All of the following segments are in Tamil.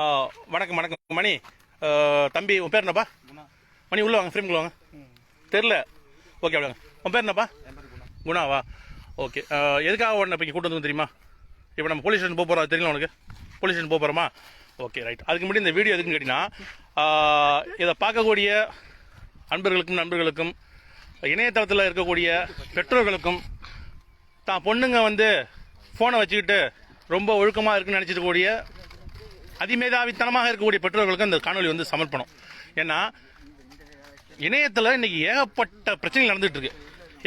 வணக்கம் வணக்கம். மணி தம்பி உன் பேர் என்னப்பா? மணி உள்ள வாங்க ஃப்ரேம் வாங்க. தெரில ஓகே அப்படிங்க உன் பேர் என்னப்பா? குணாவா? ஓகே எதுக்காக உடனே இப்போ கூட்டு வந்து தெரியுமா? இப்போ நம்ம போலீஸ் ஸ்டேஷன் போக போகிறோம் தெரியல உனக்கு? போலீஸ் ஸ்டேஷன் போக போகிறோமா ஓகே ரைட் அதுக்கு முன்னாடி இந்த வீடியோ எதுக்குன்னு கேட்டிங்கன்னா இதை பார்க்கக்கூடிய அன்பர்களுக்கும் நண்பர்களுக்கும் இணையதளத்தில் இருக்கக்கூடிய பெற்றோர்களுக்கும் தான் பொண்ணுங்க வந்து ஃபோனை வச்சுக்கிட்டு ரொம்ப ஒழுக்கமாக இருக்குன்னு நினச்சிட்டு கூடிய அதிமேதாவித்தனமாக இருக்கக்கூடிய பெற்றோர்களுக்கு அந்த காணொலி வந்து சமர்ப்பணம். ஏன்னா இணையத்தில் இன்னைக்கு ஏகப்பட்ட பிரச்சனைகள் நடந்துட்டு இருக்கு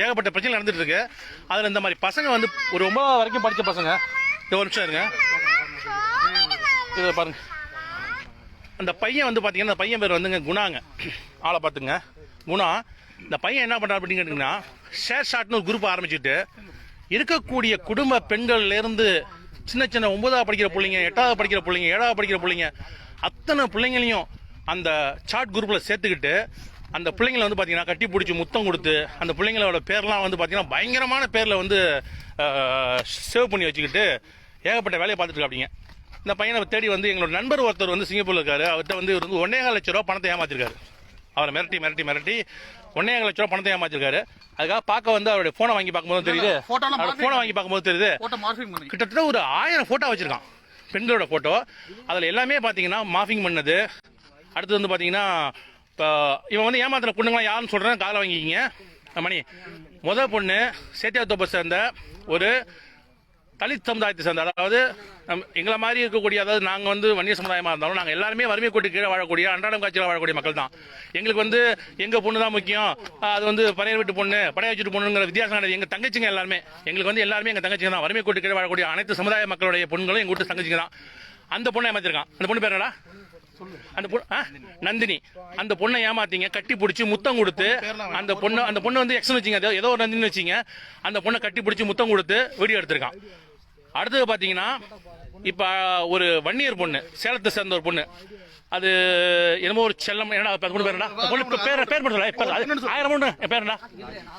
ஏகப்பட்ட பிரச்சனை நடந்துட்டு இருக்கு அதில் இந்த மாதிரி பசங்க வந்து ஒரு ஒன்பதாவது வரைக்கும் படித்த பசங்க இது ஒரு நிமிஷம் இருங்க. இதை பாருங்க. அந்த பையன் வந்து பார்த்தீங்கன்னா அந்த பையன் பேர் வந்துங்க குணாங்க. ஆளை பார்த்துங்க. குணா இந்த பையன் என்ன பண்ணுறாரு அப்படின்னு கேட்டிங்கன்னா ஷேர் ஷாட்னு ஒரு குரூப் ஆரம்பிச்சுட்டு இருக்கக்கூடிய குடும்ப பெண்கள்லேருந்து சின்ன சின்ன ஒன்பதாவது படிக்கிற பிள்ளைங்க எட்டாவது படிக்கிற பிள்ளைங்க ஏழாவது படிக்கிற பிள்ளைங்க அத்தனை பிள்ளைங்களையும் அந்த சாட் குரூப்பில் சேர்த்துக்கிட்டு அந்த பிள்ளைங்களை வந்து பார்த்தீங்கன்னா கட்டி பிடிச்சி முத்தம் கொடுத்து அந்த பிள்ளைங்களோட பேர்லாம் வந்து பார்த்தீங்கன்னா பயங்கரமான பேரில் வந்து சேவ் பண்ணி வச்சுக்கிட்டு ஏகப்பட்ட வேலையை பார்த்துட்டு இருக்காங்க இந்த பையனை தேடி வந்து எங்களோட நண்பர் ஒருத்தர் வந்து சிங்கப்பூரில் இருக்காரு. அவர்கிட்ட வந்து இவர் வந்து ஒன்னேகால் லட்ச ரூபா பணத்தை ஏமாத்திருக்காரு. அவரை மிரட்டி மிரட்டி மிரட்டி ஒன்னேகால் லட்ச ரூபா பணத்தை ஏமாத்திருக்காரு. அதுக்காக பார்க்க வந்து அவருடைய போனை வாங்கி பார்க்கும்போது தெரியுது. போனை வாங்கி பார்க்கும்போது தெரியுது. கிட்டத்தட்ட ஒரு ஆயிரம் போட்டோ வச்சிருக்கான். பெண்களோட போட்டோ அதில் எல்லாமே பார்த்தீங்கன்னா மாஃபிங் பண்ணது. அடுத்து வந்து பார்த்தீங்கன்னா இப்போ இவன் வந்து ஏமாத்தின பொண்ணுங்களாம் யாருன்னு சொல்கிறேன் காலை வாங்கிக்கிங்க. மணி முத பொண்ணு சேத்தியாத்தோப்பை சேர்ந்த ஒரு தலித் சமுதாயத்தை சேர்ந்த அதாவது நம் எங்களை மாதிரி இருக்கக்கூடிய அதாவது நாங்கள் வந்து வன்னிய சமுதாயமாக இருந்தாலும் நாங்கள் எல்லாருமே வறுமை கோட்டு கீழே வாழக்கூடிய அன்றாடம் காட்சியில் வாழக்கூடிய மக்கள் தான். எங்களுக்கு வந்து எங்கள் பொண்ணு தான் முக்கியம். அது வந்து பழைய வீட்டு பொண்ணு பழைய வச்சுட்டு பொண்ணுங்கிற வித்தியாசம் கிடையாது. எங்கள் தங்கச்சிங்க எல்லாருமே. எங்களுக்கு வந்து எல்லாருமே எங்கள் தங்கச்சிங்க தான். வறுமை கோட்டு கீழே வாழக்கூடிய அனைத்து சமுதாய மக்களுடைய பொண்களும் எங்கள் வீட்டு தங்கச்சிங்க தான். அந்த பொண்ணை ஏமாத்திருக்கான். அந்த பொண்ணு பேர் என்னடா? அந்த பொண்ணு? நந்தினி. அந்த பொண்ணை ஏமாத்தீங்க கட்டி பிடிச்சி முத்தம் கொடுத்து அந்த பொண்ணு அந்த பொண்ணு வந்து எக்ஸன் வச்சிங்க அது ஏதோ ஒரு நந்தினி வச்சிங்க அந்த பொண்ணை கட்டி பிடிச்சி முத்தம் கொடுத்து வீடியோ எடுத்திருக்கான். அடுத்தது பாத்தீங்கன்னா இப்ப ஒரு வன்னியர் பொண்ணு சேலத்தை சேர்ந்த ஒரு பொண்ணு. அது என்னமோ ஒரு செல்லம் என்னடா அந்த பொண்ணு பேர் என்னடா? அந்த பொண்ணு பேர் பேர் பண்றா இப்ப அது ஆயிரம் பொண்ணு என் பேர் என்னடா?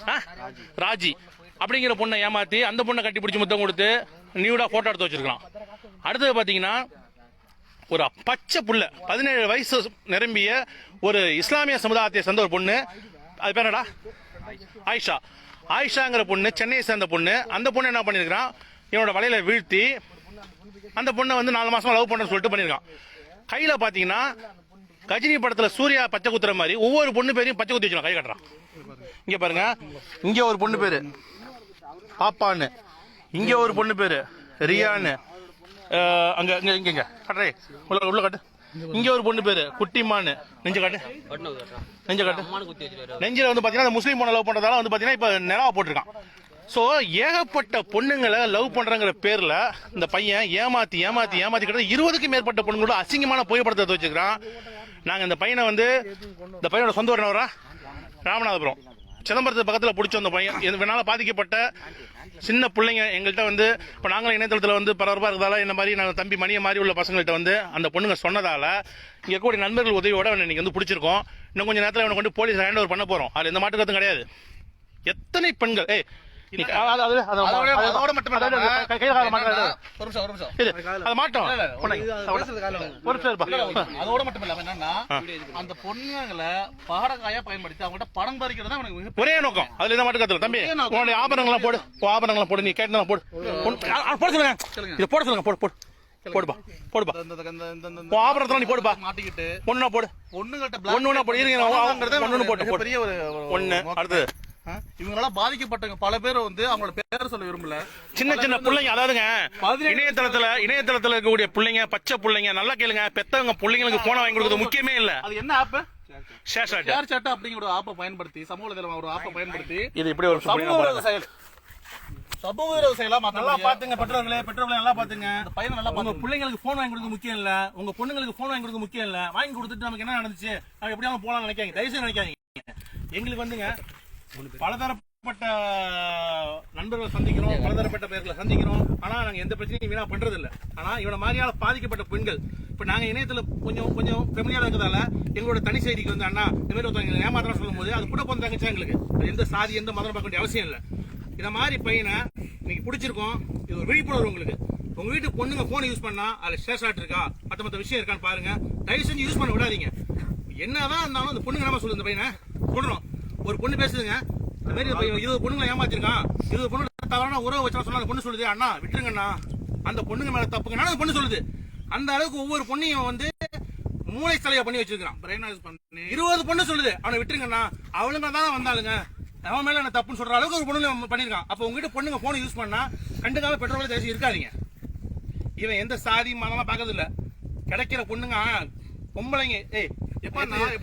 ஆ? ராஜி. அப்படிங்கிற பொண்ணை ஏமாத்தி அந்த பொண்ணை கட்டி பிடிச்சி முத்தம் கொடுத்து நியூடா போட்டோ எடுத்து வச்சிருக்கான் அடுத்தது பாத்தீங்கன்னா ஒரு பச்சை புள்ள பதினேழு வயசு நிரம்பிய ஒரு இஸ்லாமிய சமுதாயத்தை சேர்ந்த ஒரு பொண்ணு. அது பேர் என்னடா? ஆயிஷா. ஆயிஷாங்கிற பொண்ணு சென்னையை சேர்ந்த பொண்ணு. அந்த பொண்ணு என்ன பண்ணியிருக்கிறான்? இவனோட வலையில வீழ்த்தி அந்த பொண்ணை வந்து நாலு மாசமா லவ் பண்ண சொல்லிட்டு பண்ணியிருக்கான். கையில பாத்தீங்கன்னா கஜினி படத்துல சூர்யா பச்சை குத்துற மாதிரி ஒவ்வொரு பொண்ணு பேரையும் பச்சை குத்தி வச்சிருக்கான் கை கட்டுறான். இங்க பாருங்க. இங்க ஒரு பொண்ணு பேரு. பாப்பான்னு. இங்க ஒரு பொண்ணு பேரு. ரியான்னு. அங்க இங்க இங்க இங்க. கட்டுறே. உள்ள உள்ள காட்டு. இங்க ஒரு பொண்ணு பேரு. குட்டிமான்னு. நெஞ்ச காட்டு. நெஞ்ச காட்டு. நெஞ்சில வந்து பாத்தீங்கன்னா அந்த முஸ்லீம் பொண்ணை லவ் பண்றதால வந்து பாத்தீங்கன்னா இப்ப நிலவா போட்டிருக்கான். ஸோ ஏகப்பட்ட பொண்ணுங்களை லவ் பண்றங்கிற பேர்ல இந்த பையன் ஏமாத்தி ஏமாத்தி ஏமாத்தி கிட்ட இருபதுக்கும் மேற்பட்ட பொண்ணுங்களோட அசிங்கமான புகைப்படத்தை எடுத்து வச்சிருக்கான் நாங்க இந்த பையனை வந்து இந்த பையனோட சொந்த ஊர் ராமநாதபுரம். சிதம்பரத்து பக்கத்தில் பிடிச்ச அந்த பையன். இதனால பாதிக்கப்பட்ட சின்ன பிள்ளைங்க எங்கள்கிட்ட வந்து இப்போ நாங்களும் இணையதளத்தில் வந்து பரபரப்பாக இருக்கிறதால இந்த மாதிரி நாங்கள் தம்பி மணியை மாதிரி உள்ள பசங்கள்கிட்ட வந்து அந்த பொண்ணுங்க சொன்னதால இங்கே கூடிய நண்பர்கள் உதவியோட அவனை இன்னைக்கு வந்து பிடிச்சிருக்கோம். இன்னும் கொஞ்சம் நேரத்தில் அவனை கொண்டு போலீஸ் ஹேண்ட் ஓவர் பண்ண போகிறோம் அது எந்த மாட்டுக்கிறதும் கிடையாது. எத்தனை பெண்கள் ஏய் அதோட மட்டும். மாட்டோம் மட்டும் இல்லாம என்னன்னா அந்த பொண்ணுங்களை பாடகாயா பயன்படுத்தி அவங்கள்ட்ட பணம் பறிக்கிறது ஒரே நோக்கம். அதுல எந்த மாட்டு கத்துல தம்பி. உன்னுடைய ஆபரணங்களாம் போடு. போடு. நீ கேட்டதெல்லாம் போடு. போட சொல்லுங்க. இதை போட சொல்லுங்க. போடு போடு. போடுப்பா. போடுப்பா. ஆபரணத்தெல்லாம் நீ போடுப்பா. மாட்டிக்கிட்டு ஒண்ணுனா போடு. பொண்ணுங்கள்ட்ட ஒண்ணு ஒண்ணா போடு. இருங்க ஒண்ணு போட்டு போடு. மிகப்பெரிய ஒரு ஒண்ணு ஆ? இவங்களால பாதிக்கப்பட்டவங்க பல பேர் வந்து அவங்களோட பேர் சொல்ல விரும்பல. சின்ன சின்ன பிள்ளைங்க அதாவதுங்க இணையதளத்துல இணையதளத்துல இருக்கக்கூடிய பிள்ளைங்க பச்சை பிள்ளைங்க நல்லா கேளுங்க பெத்தவங்க பிள்ளைங்களுக்கு போன வாங்கி கொடுக்கறது முக்கியமே இல்ல. அது என்ன app share shot share chat அப்படிங்கிற ஒரு ஆப்பை பயன்படுத்தி சமூக வலைதளம் ஒரு ஆப்பை பயன்படுத்தி இது இப்படி ஒரு சமூக செயல் சமூக விரோத செயலா நல்லா பாத்துங்க பெற்றோர்களே பெற்றோர்களே நல்லா பாத்துங்க. பையனை நல்லா உங்க பிள்ளைங்களுக்கு போன் வாங்கி கொடுக்க முக்கியம் இல்ல. உங்க பொண்ணுங்களுக்கு போன் வாங்கி கொடுக்க முக்கியம் இல்ல. வாங்கி கொடுத்துட்டு நமக்கு என்ன நடந்துச்சு? நம்ம எப்படியாவது போலாம் நினைக்காங்க தயவு செய்து நினைக்காதீங்க. எங்களுக்கு வந்துங்க பலதரப்பட்ட நண்பர்களை சந்திக்கிறோம் பலதரப்பட்ட பேர்களை சந்திக்கிறோம். ஆனா நாங்க எந்த பிரச்சனையும் வீணா பண்றது இல்ல ஆனா இவன மாதிரியால பாதிக்கப்பட்ட பெண்கள் இப்ப நாங்க இணையத்துல கொஞ்சம் கொஞ்சம் ஃபெமிலியா இருக்கிறதால எங்களோட தனி செய்திக்கு வந்து அண்ணா இந்த மாதிரி ஒருத்தவங்க ஏமாத்திரம் சொல்லும் போது அது கூட போன தங்கச்சா எங்களுக்கு? எந்த சாதி எந்த மதம் பார்க்க வேண்டிய அவசியம் இல்ல. இந்த மாதிரி பையனை இன்னைக்கு பிடிச்சிருக்கோம். இது ஒரு விழிப்புணர்வு உங்களுக்கு. உங்க வீட்டு பொண்ணுங்க போன் யூஸ் பண்ணா அதுல ஷேர்ஷாட் இருக்கா? மத்த மத்த விஷயம் இருக்கான்னு பாருங்க. தயவு செஞ்சு யூஸ் பண்ண விடாதீங்க. என்னதான் இருந்தாலும் அந்த பொண்ணுங்க நம்ம சொல்லுது இந்த பையனை? சொல்றோம். ஒரு பொண்ணு பேசுதுங்க. இந்த மாதிரி இருபது பொண்ணுங்களை ஏமாத்திருக்கான். இருபது பொண்ணு தவறான உறவு வச்சா சொன்னா அந்த பொண்ணு சொல்லுது. அண்ணா விட்டுருங்கண்ணா. அந்த பொண்ணுங்க மேல தப்புங்கண்ணா அந்த பொண்ணு சொல்லுது? அந்த அளவுக்கு ஒவ்வொரு பொண்ணையும் வந்து மூளை தலையா பண்ணி வச்சிருக்கான் பிரைனாஸ் பண்ணி. இருபது பொண்ணு சொல்லுது. அவனை விட்டுருங்கண்ணா. அவளுங்க தான் வந்தாளுங்க. அவன் மேல என்ன தப்புன்னு சொல்ற அளவுக்கு ஒரு பொண்ணு பண்ணிருக்கான். அப்ப உங்ககிட்ட பொண்ணுங்க போன் யூஸ் பண்ணா கண்டுக்காம பெட்ரோல் தேசி இருக்காதீங்க. இவன் எந்த சாதி மதமா பாக்குறது இல்ல கிடைக்கிற பொண்ணுங்க பொம்பளைங்க. ஏய் எப்ப நான்